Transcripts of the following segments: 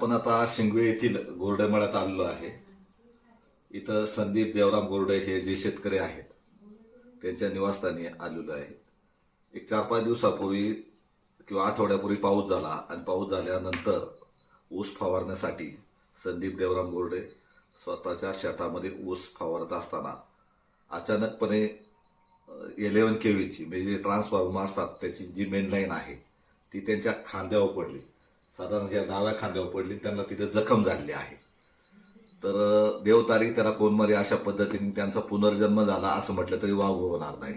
आपण आता शिंगवे येथील गोरडेमळ्यात आलेलो आहे. इथं संदीप देवराम गोरडे हे जे शेतकरी आहेत त्यांच्या निवासस्थानी आलेलो आहे एक चार पाच दिवसापूर्वी किंवा आठवड्यापूर्वी पाऊस झाला आणि पाऊस झाल्यानंतर ऊस फवारण्यासाठी संदीप देवराम गोरडे स्वतःच्या शेतामध्ये ऊस फवारत असताना अचानकपणे इलेवन के म्हणजे जे ट्रान्सफॉर्मर असतात त्याची जी मेन लाईन आहे ती त्यांच्या खांद्यावर पडली. साधारण ज्या डाव्या खांद्यावर पडली त्यांना तिथे जखम झालेली आहे. तर देवतारी त्याला कोणमारी अशा पद्धतीने त्यांचा पुनर्जन्म झाला असं म्हटलं तरी वाव होणार नाही.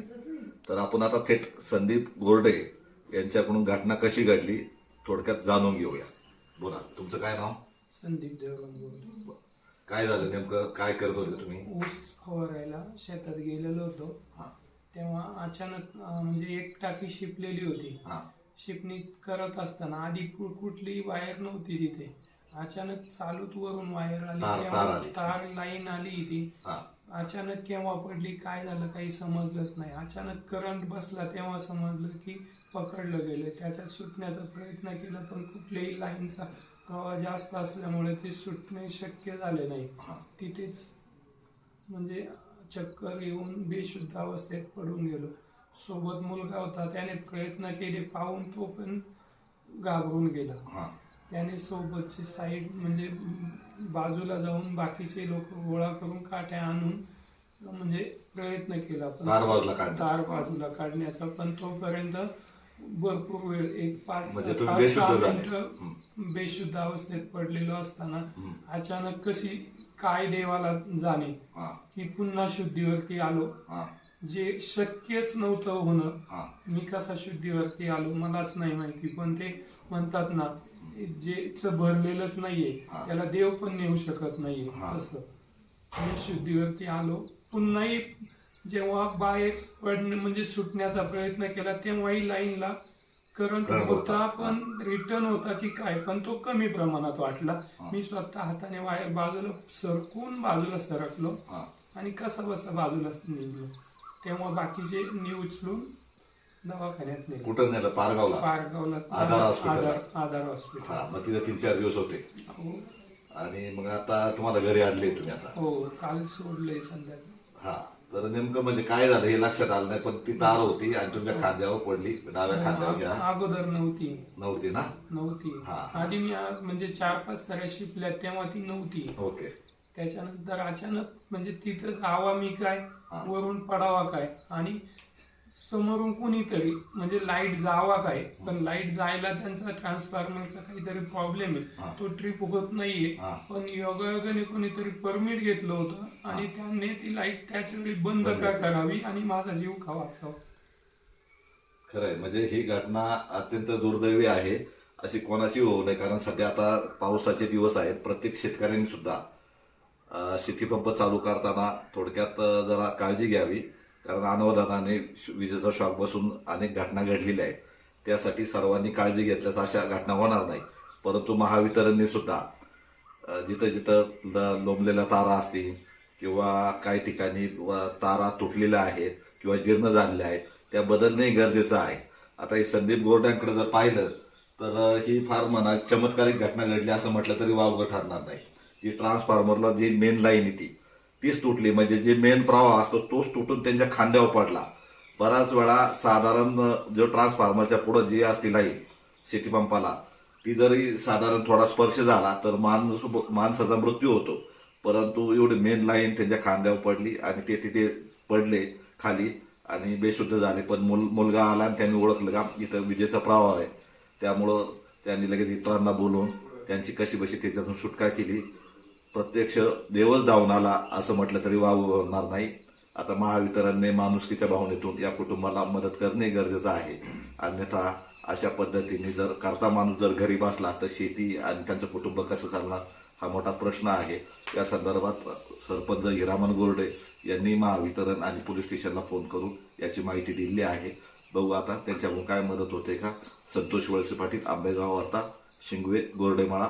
तर आपण आता थेट संदीप गोरडे यांच्याकडून घटना कशी घडली थोडक्यात जाणून घेऊया. बोला तुमचं काय नाव? संदीप देवराम काय झालं नेमकं? काय करत होते तुम्ही? ऊस फवारायला शेतात गेलेलो होतो. हा. तेव्हा अचानक म्हणजे एक टाकी शिपलेली होती. शिपणी करत असताना आधी कु- कुठलीही वायर नव्हती तिथे. अचानक चालूत वरून वायर आली तार- तार तेव्हा आली. तार लाईन आली ती हा. अचानक केव्हा पडली काय झालं काही समजलंच नाही. अचानक करंट बसला तेव्हा समजलं की पकडलं गेलं. त्याच्यात सुटण्याचा प्रयत्न केला पण कुठल्याही लाईनचा प्रवाह जास्त असल्यामुळे ते सुटणे शक्य झाले नाही. हा. तिथेच म्हणजे चक्कर येऊन बेशुद्ध अवस्थेत पडून गेलो. सोबत मुलगा होता त्याने प्रयत्न केले पाहून तो पण घाबरून गेला. त्याने सोबतची साईड म्हणजे बाजूला जाऊन बाकीचे लोक गोळा करून काट्या आणून म्हणजे प्रयत्न केला. पण तार बाजूला काढण्याचा. तार बाजूला काढण्याचा. पण तोपर्यंत भरपूर वेळ एक पाच म्हणजे तुम्ही पाच- बेशुद्ध सहा झाले. मिनिटं बेशुद्ध अवस्थेत पडलेलो असताना हम्म. अचानक कशी काय देवाला जाणे हा. की पुन्हा शुद्धीवरती आलो. हा. जे शक्यच नव्हतं होणं मी कसा शुद्धीवरती आलो मलाच नाही माहिती पण ते म्हणतात ना जे च भरलेलंच नाहीये. त्याला देव पण नेऊ शकत नाहीये. तसं मी शुद्धीवरती आलो पुन्हाही जेव्हा बाहेर पडणे म्हणजे सुटण्याचा प्रयत्न केला तेव्हाही लाईनला करंट होता होता. पण रिटर्न होता की काय पण तो कमी प्रमाणात वाटला. मी स्वतः हाताने वायर बाजूला सरकून बाजूला सरकलो आणि कसा बसा बाजूला निघलो तेव्हा बाकीचे नी उचलून दवाखान्यात नेले. कुठं नेलं? पारगावला? पारगावला. आधार हॉस्पिटलला. आधार आधार हॉस्पिटल हा मग तिथे तीन चार दिवस होते. हो. आणि मग आता तुम्हाला घरी आणले तुम्ही आता? हो काल सोडलंय संध्याकाळी. हा तर नेमकं म्हणजे काय झालं हे लक्षात आलं नाही पण ती तार होती आणि तुमच्या खांद्यावर पडली डाव्या खांद्यावर घ्या. अगोदर नव्हती. नव्हती ना? नव्हती. हा. आधी मी आ- म्हणजे चार पाच सऱ्या शिपल्या तेव्हा ती नव्हती. ओके. त्याच्यानंतर अचानक म्हणजे तिथंच हवा मी काय. वरून पडावा काय आणि समोरून कुणीतरी म्हणजे लाइट जावा काय पण लाइट जायला त्यांचा ट्रान्सफॉर्मरचा काहीतरी प्रॉब्लेम. आहे. तो ट्रिप होत नाहीये. पण योगायोगाने कोणीतरी परमिट घेतलं होतं आणि त्यांनी ती लाइट त्याच वेळी बंद बंद. का करावी आणि माझा जीव का वाचावा खरंय. म्हणजे ही घटना अत्यंत दुर्दैवी आहे. अशी कोणाची होऊ नये कारण सध्या आता पावसाचे दिवस आहेत. प्रत्येक शेतकऱ्यांनी सुद्धा अं, चालू करताना थोडक्यात जरा काळजी घ्यावी. कारण अनावधानाने श- विजेचा शॉक बसून अनेक घटना घडलेल्या आहेत. त्यासाठी सर्वांनी काळजी घेतल्यास अशा घटना होणार नाही. परंतु महावितरणने सुद्धा जिथं जिथं ल- लोंबलेल्या तारा असतील किंवा काही ठिकाणी व तारा तुटलेल्या आहेत किंवा जीर्ण झालेल्या आहेत त्या बदलणे गरजेचं आहे. आता हे संदीप गोरड्यांकडे जर पाहिलं तर ही फार मना चमत्कारिक घटना घडली असं म्हटलं तरी वावगं ठरणार नाही. जी ट्रान्सफॉर्मरला जी मेन लाईन येते तीच तुटली. म्हणजे जे मेन प्रवाह असतो तोच तुटून त्यांच्या खांद्यावर पडला. बराच वेळा साधारण जो ट्रान्सफॉर्मरच्या पुढं जी असती लाईन शेतीपंपाला ती जरी साधारण थोडा स्पर्श झाला तर माणूस माणसाचा मृत्यू होतो. परंतु एवढी मेन लाईन त्यांच्या खांद्यावर पडली आणि ते तिथे पडले खाली आणि बेशुद्ध झाले. पण मुल मुलगा आला आणि त्यांनी ओळखलं का? इथं विजेचा प्रवाह आहे. त्यामुळं त्यांनी लगेच इतरांना बोलवून त्यांची कशी बशी त्याच्यातून सुटका केली. प्रत्यक्ष देवच धावून आला असं म्हटलं तरी वाव होणार नाही. आता महावितरणने माणुसकीच्या भावनेतून या कुटुंबाला मदत करणे गरजेचं आहे. अन्यथा अशा पद्धतीने जर करता माणूस जर घरी बसला तर शेती आणि त्यांचं कुटुंब कसं चालणार हा मोठा प्रश्न आहे. या संदर्भात सरपंच हिरामन गोरडे यांनी महावितरण आणि पोलीस स्टेशनला फोन करून याची माहिती दिली आहे. बघू आता त्यांच्याकडून काय मदत होते का. संतोष वळसे पाटील आंबेगाव वार्ता शिंगवे गोरडेमाळा.